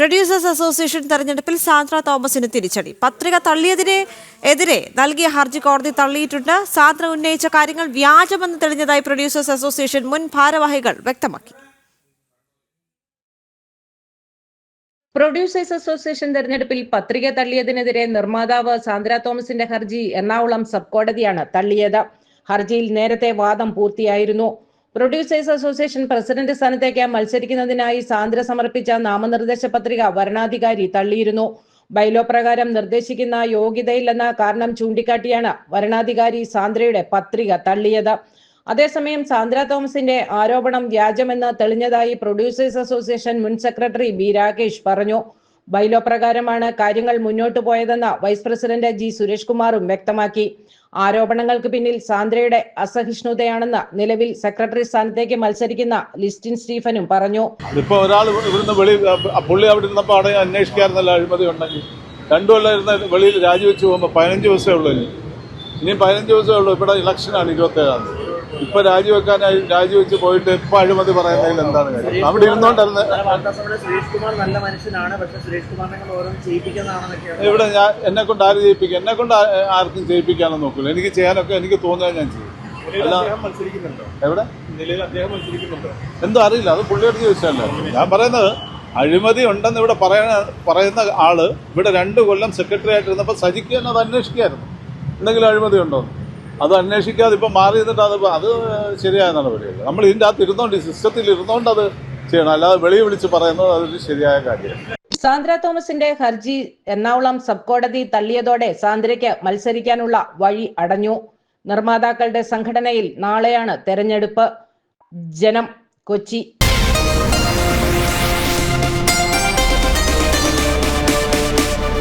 Producers association തെരഞ്ഞെടുപ്പിൽ സാന്ദ്ര തോമസിന് തിരിച്ചടി. പത്രിക തള്ളിയതിനെ എതിരെ നൽകിയ ഹർജി കോടതി തള്ളിയിട്ടുണ്ട്. സാന്ദ്ര ഉന്നയിച്ച കാര്യങ്ങൾ വ്യാജമെന്ന് തെളിഞ്ഞതായി പ്രൊഡ്യൂസേഴ്സ് അസോസിയേഷൻ മുൻ ഭാരവാഹികൾ വ്യക്തമാക്കി. പ്രൊഡ്യൂസേഴ്സ് അസോസിയേഷൻ തെരഞ്ഞെടുപ്പിൽ പത്രിക തള്ളിയതിനെതിരെ നിർമ്മാതാവ് സാന്ദ്ര തോമസിന്റെ ഹർജി എറണാകുളം സബ് കോടതിയാണ് തള്ളിയത്. ഹർജിയിൽ നേരത്തെ വാദം പൂർത്തിയായിരുന്നു. പ്രൊഡ്യൂസേഴ്സ് അസോസിയേഷൻ പ്രസിഡന്റ് സ്ഥാനത്തേക്ക് മത്സരിക്കുന്നതിനായി സാന്ദ്ര സമർപ്പിച്ച നാമനിർദ്ദേശ പത്രിക വരണാധികാരി തള്ളിയിരുന്നു. ബൈലോ പ്രകാരം നിർദ്ദേശിക്കുന്ന യോഗ്യതയില്ലെന്ന കാരണം ചൂണ്ടിക്കാട്ടിയാണ് വരണാധികാരി സാന്ദ്രയുടെ പത്രിക തള്ളിയത്. അതേസമയം സാന്ദ്ര തോമസിന്റെ ആരോപണം വ്യാജമെന്ന് തെളിഞ്ഞതായി പ്രൊഡ്യൂസേഴ്സ് അസോസിയേഷൻ മുൻ സെക്രട്ടറി ബി രാകേഷ് പറഞ്ഞു. ബൈലോ പ്രകാരമാണ് കാര്യങ്ങൾ മുന്നോട്ടു പോയതെന്ന് വൈസ് പ്രസിഡന്റ് ജി സുരേഷ് കുമാറും വ്യക്തമാക്കി. ആരോപണങ്ങൾക്ക് പിന്നിൽ സാന്ദ്രയുടെ അസഹിഷ്ണുതയാണെന്ന് നിലവിൽ സെക്രട്ടറി സ്ഥാനത്തേക്ക് മത്സരിക്കുന്ന ലിസ്റ്റിൻ സ്റ്റീഫനും പറഞ്ഞു. ഇതിപ്പോ ഒരാൾ ഇവിടുന്ന് വെളി പുള്ളി അവിടെ ഇരുന്നപ്പോൾ അവിടെ അന്വേഷിക്കാറുണ്ടല്ലോ അഴിമതി ഉണ്ടെങ്കിൽ. രണ്ടു കൊല്ലം ഇരുന്ന് വെളിയിൽ രാജിവെച്ച് പോകുമ്പോൾ പതിനഞ്ച് ദിവസമേ ഉള്ളൂ ഇനി. പതിനഞ്ച് ദിവസമേ ഉള്ളൂ. ഇവിടെ ഇലക്ഷനാണ് ഇരുപത്തേഴാം തീയതി. ഇപ്പൊ രാജിവെക്കാനായി രാജിവെച്ച് പോയിട്ട് ഇപ്പൊ അഴിമതി പറയുന്നതിൽ എന്താണ് കാര്യം? അവിടെ ഇരുന്നോണ്ടായിരുന്നു സുരേഷ് കുമാർ നല്ല മനുഷ്യനാണ് പക്ഷെ സുരേഷ് കുമാറിനെ ഇവിടെ ഞാൻ എന്നെ കൊണ്ട് ആര് ചെയ്യിപ്പിക്കും എന്നെ കൊണ്ട് ആർക്കും ചെയ്യിപ്പിക്കാനൊന്നും നോക്കില്ല എനിക്ക് ചെയ്യാനൊക്കെ എനിക്ക് തോന്നിയാൽ ഞാൻ ചെയ്യും. എവിടെ? എന്തോ അറിയില്ല. അത് പുള്ളിയോട് ചോദിച്ചല്ലേ ഞാൻ പറയുന്നത് അഴിമതി ഉണ്ടെന്ന് ഇവിടെ പറയുന്ന പറയുന്ന ആൾ ഇവിടെ രണ്ട് കൊല്ലം സെക്രട്ടറി ആയിട്ടിരുന്നപ്പോൾ സജിക്ക് തന്നെ അത് അന്വേഷിക്കായിരുന്നു. എന്തെങ്കിലും അഴിമതി ഉണ്ടോ എന്ന്. അത് അന്വേഷിക്കാതെ ഇപ്പം മാറി നിന്നിട്ട് അത് അത് ശരിയായ നടപടിയല്ല. നമ്മൾ ഇതിന്റെ അകത്ത് ഇരുന്നോണ്ട് സിസ്റ്റത്തിൽ ഇരുന്നോണ്ട് അത് ചെയ്യണം. അല്ലാതെ വെളിയിൽ വിളിച്ച് പറയുന്നത് അതൊരു ശരിയായ കാര്യമല്ല. സാന്ദ്ര തോമസിന്റെ ഹർജി എറണാകുളം സബ് കോടതി തള്ളിയതോടെ സാന്ദ്രയ്ക്ക് മത്സരിക്കാനുള്ള വഴി അടഞ്ഞു. നിർമ്മാതാക്കളുടെ സംഘടനയിൽ നാളെയാണ് തെരഞ്ഞെടുപ്പ്. ജനം കൊച്ചി